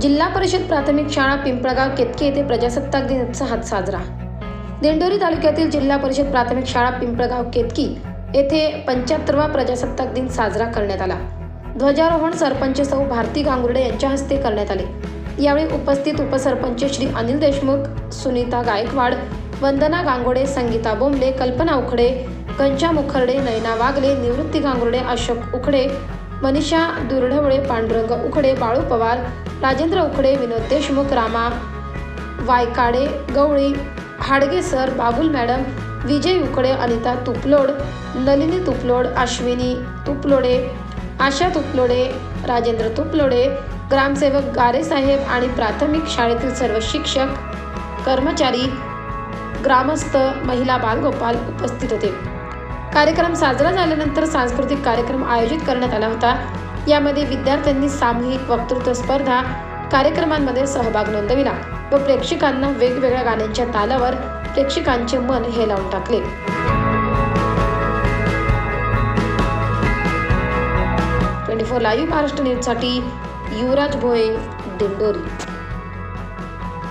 जिल्हा परिषद प्राथमिक शाळा पिंपळगाव केतकी येथे प्रजासत्ताक दिन उत्साहात साजरा. दिंडोरी तालुक्यातील जिल्हा परिषद प्राथमिक शाळा पिंपळगाव केतकी येथे पंच्याहत्तरवा प्रजासत्ताक दिन साजरा करण्यात आला. ध्वजारोहण सरपंच सौ भारती गांगुर्डे यांच्या हस्ते करण्यात आले. यावेळी उपस्थित उपसरपंच श्री अनिल देशमुख सुनीता गायकवाड वंदना गांगोडे संगीता बोंबले कल्पना उखडे कंचा मुखर्डे नयना वागले निवृत्ती गांगुर्डे अशोक उखडे मनीषा दुर्ढवळे पांडुरंग उखडे बाळू पवार राजेंद्र उखडे विनोद देशमुख रामा वायकाडे गवळी हाडगे सर बाबुल मॅडम विजय उकडे अनिता तुपलोड नलिनी तुपलोड अश्विनी तुपलोडे आशा तुपलोडे राजेंद्र तुपलोडे ग्रामसेवक गारे साहेब आणि प्राथमिक शाळेतील सर्व शिक्षक कर्मचारी ग्रामस्थ महिला बालगोपाल उपस्थित होते. कार्यक्रम साजरा झाल्यानंतर सांस्कृतिक कार्यक्रम आयोजित करण्यात आला होता. यामध्ये विद्यार्थ्यांनी सामूहिक वक्तृत्व स्पर्धा कार्यक्रमांमध्ये सहभाग नोंदविला व प्रेक्षकांना वेगवेगळ्या गाण्यांच्या तालावर प्रेक्षकांचे मन हेलावून टाकले. ट्वेंटी फोर लाईव्ह महाराष्ट्र न्यूजसाठी युवराज भोये दिंडोरी.